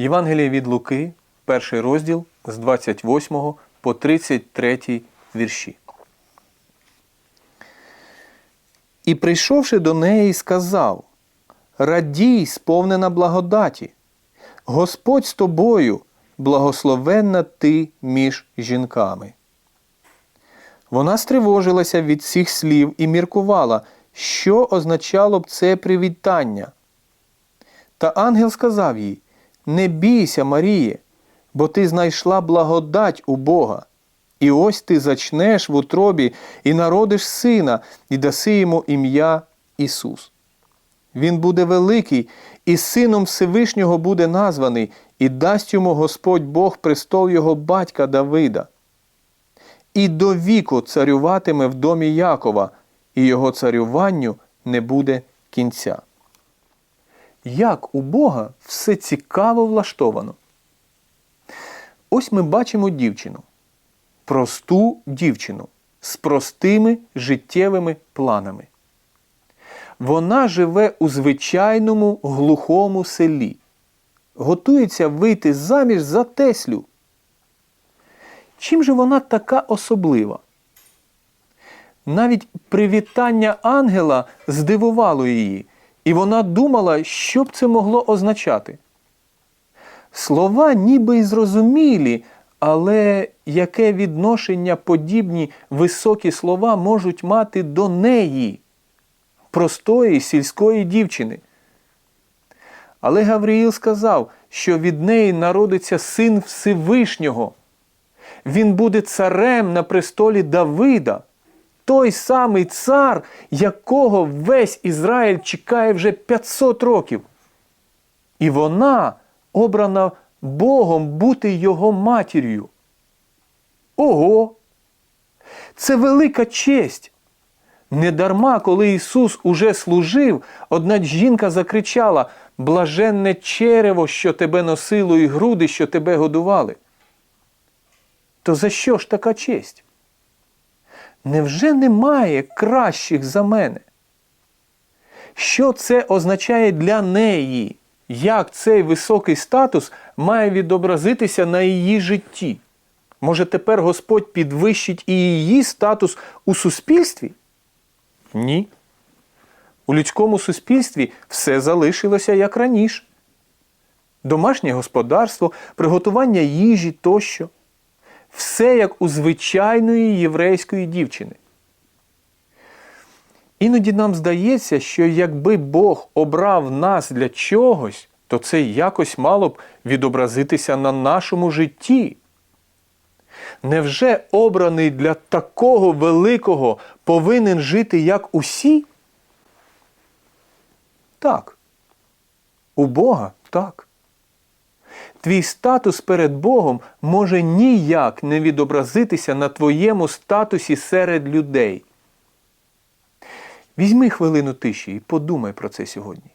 Євангеліє від Луки, перший розділ з 28 по 33 вірші. І прийшовши до неї, сказав: Радій, сповнена благодаті, Господь з тобою, благословенна ти між жінками. Вона стривожилася від цих слів і міркувала, що означало б це привітання. Та ангел сказав їй: Не бійся, Маріє, бо ти знайшла благодать у Бога. І ось ти зачнеш в утробі і народиш сина, і даси йому ім'я Ісус. Він буде великий, і сином Всевишнього буде названий, і дасть йому Господь Бог престол його батька Давида. І до віку царюватиме в домі Якова, і його царюванню не буде кінця. Як у Бога все цікаво влаштовано. Ось ми бачимо дівчину. Просту дівчину з простими життєвими планами. Вона живе у звичайному глухому селі, готується вийти заміж за Теслю. Чим же вона така особлива? Навіть привітання ангела здивувало її, і вона думала, що б це могло означати. Слова ніби й зрозумілі, але яке відношення подібні високі слова можуть мати до неї, простої сільської дівчини? Але Гавриїл сказав, що від неї народиться син Всевишнього. Він буде царем на престолі Давида, той самий цар, якого весь Ізраїль чекає вже 500 років. І вона обрана Богом бути його матір'ю. Ого! Це велика честь. Недарма, коли Ісус уже служив, одна жінка закричала Блаженне черево, що тебе носило, і груди, що тебе годували. То за що ж така честь? Невже немає кращих за мене? Що це означає для неї? Як цей високий статус має відобразитися на її житті? Може, тепер Господь підвищить і її статус у суспільстві? Ні. У людському суспільстві все залишилося як раніше. Домашнє господарство, приготування їжі тощо. Все як у звичайної єврейської дівчини. Іноді нам здається, що якби Бог обрав нас для чогось, то це якось мало б відобразитися на нашому житті. Невже обраний для такого великого повинен жити як усі? Так. У Бога так. Твій статус перед Богом може ніяк не відобразитися на твоєму статусі серед людей. Візьми хвилину тиші і подумай про це сьогодні.